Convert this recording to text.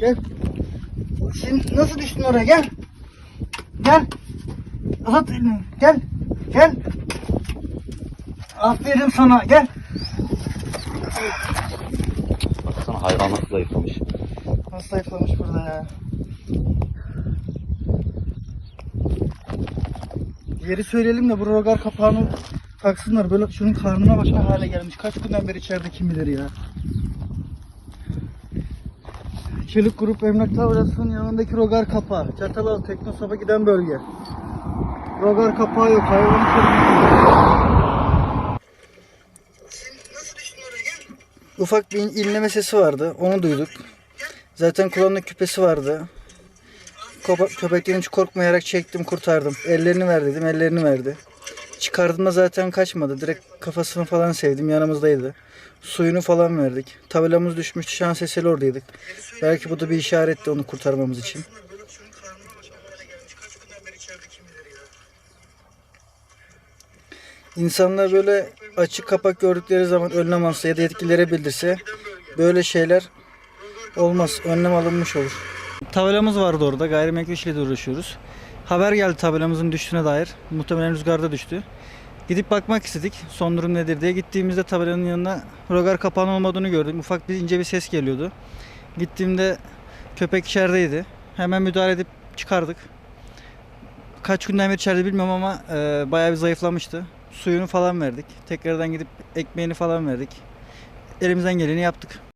Gel. Şimdi nasıl düştün oraya gel. Gel. Uzat elini. Gel. Gel. Aferin sana gel. Baksana hayvan nasıl zayıflamış. Nasıl zayıflamış burada ya. Yeri söyleyelim de bu rogar kapağını taksınlar. Böyle şunun karnına ne hale gelmiş. Kaç günden beri içeride kim bilir ya. Çelik Grup Emlak Tavrası'nın yanındaki rogar kapağı. Çatalaz Teknosap'a giden bölge. Rogar kapağı yok. Hayvanı Ufak bir inleme sesi vardı. Onu duyduk. Zaten kulağında küpesi vardı. Köpekten hiç korkmayarak çektim kurtardım. Ellerini ver dedim ellerini verdi. Çıkardığımda zaten kaçmadı. Direkt kafasını falan sevdim yanımızdaydı. Suyunu falan verdik. Tabelamız düşmüştü şans eseri oradaydık. Belki bu da bir işaretti onu kurtarmamız için. İnsanlar böyle açık kapak gördükleri zaman önlem alsa ya da yetkililere bildirse böyle şeyler olmaz. Önlem alınmış olur. Tabelamız vardı orada. Gayrimenkul işiyle uğraşıyoruz. Haber geldi tabelamızın düştüğüne dair. Muhtemelen rüzgarda düştü. Gidip bakmak istedik. Son durum nedir diye. Gittiğimizde tabelanın yanına rogar kapağının olmadığını gördüm. Ufak bir ince bir ses geliyordu. Gittiğimde köpek içerideydi. Hemen müdahale edip çıkardık. Kaç günden beri içeride bilmiyorum ama e, bayağı bir zayıflamıştı. Suyunu falan verdik. Tekrardan gidip ekmeğini falan verdik. Elimizden geleni yaptık.